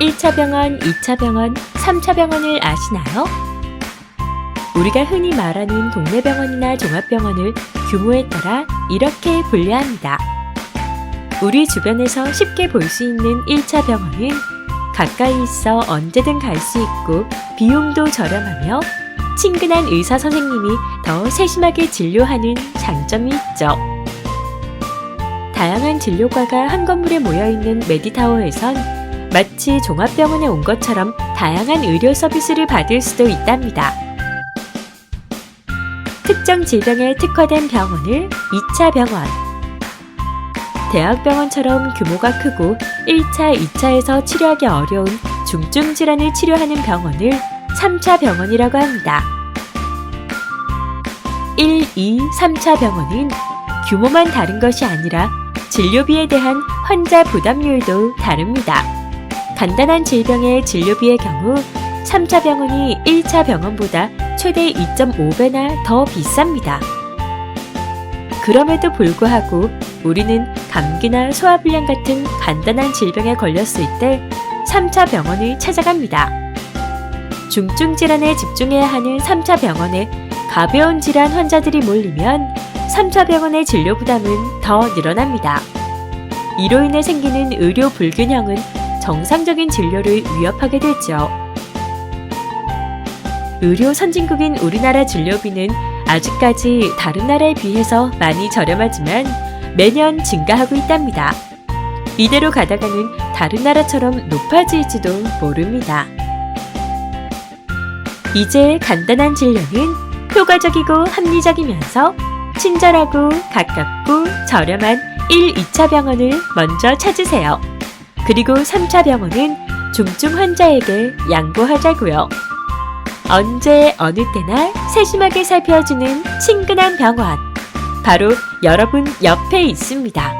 1차 병원, 2차 병원, 3차 병원을 아시나요? 우리가 흔히 말하는 동네 병원이나 종합병원을 규모에 따라 이렇게 분류합니다. 우리 주변에서 쉽게 볼 수 있는 1차 병원은 가까이 있어 언제든 갈 수 있고 비용도 저렴하며 친근한 의사 선생님이 더 세심하게 진료하는 장점이 있죠. 다양한 진료과가 한 건물에 모여 있는 메디타워에선 마치 종합병원에 온 것처럼 다양한 의료 서비스를 받을 수도 있답니다. 특정 질병에 특화된 병원을 2차 병원. 대학병원처럼 규모가 크고 1차, 2차에서 치료하기 어려운 중증 질환을 치료하는 병원을 3차 병원이라고 합니다. 1, 2, 3차 병원은 규모만 다른 것이 아니라 진료비에 대한 환자 부담률도 다릅니다. 간단한 질병의 진료비의 경우 3차 병원이 1차 병원보다 최대 2.5배나 더 비쌉니다. 그럼에도 불구하고 우리는 감기나 소화불량 같은 간단한 질병에 걸렸을 때 3차 병원을 찾아갑니다. 중증 질환에 집중해야 하는 3차 병원에 가벼운 질환 환자들이 몰리면 3차 병원의 진료 부담은 더 늘어납니다. 이로 인해 생기는 의료 불균형은 정상적인 진료를 위협하게 되죠. 의료 선진국인 우리나라 진료비는 아직까지 다른 나라에 비해서 많이 저렴하지만 매년 증가하고 있답니다. 이대로 가다가는 다른 나라처럼 높아질지도 모릅니다. 이제 간단한 진료는 효과적이고 합리적이면서 친절하고 가깝고 저렴한 1, 2차 병원을 먼저 찾으세요. 그리고 3차 병원은 중증 환자에게 양보하자고요. 언제 어느 때나 세심하게 살펴주는 친근한 병원. 바로 여러분 옆에 있습니다.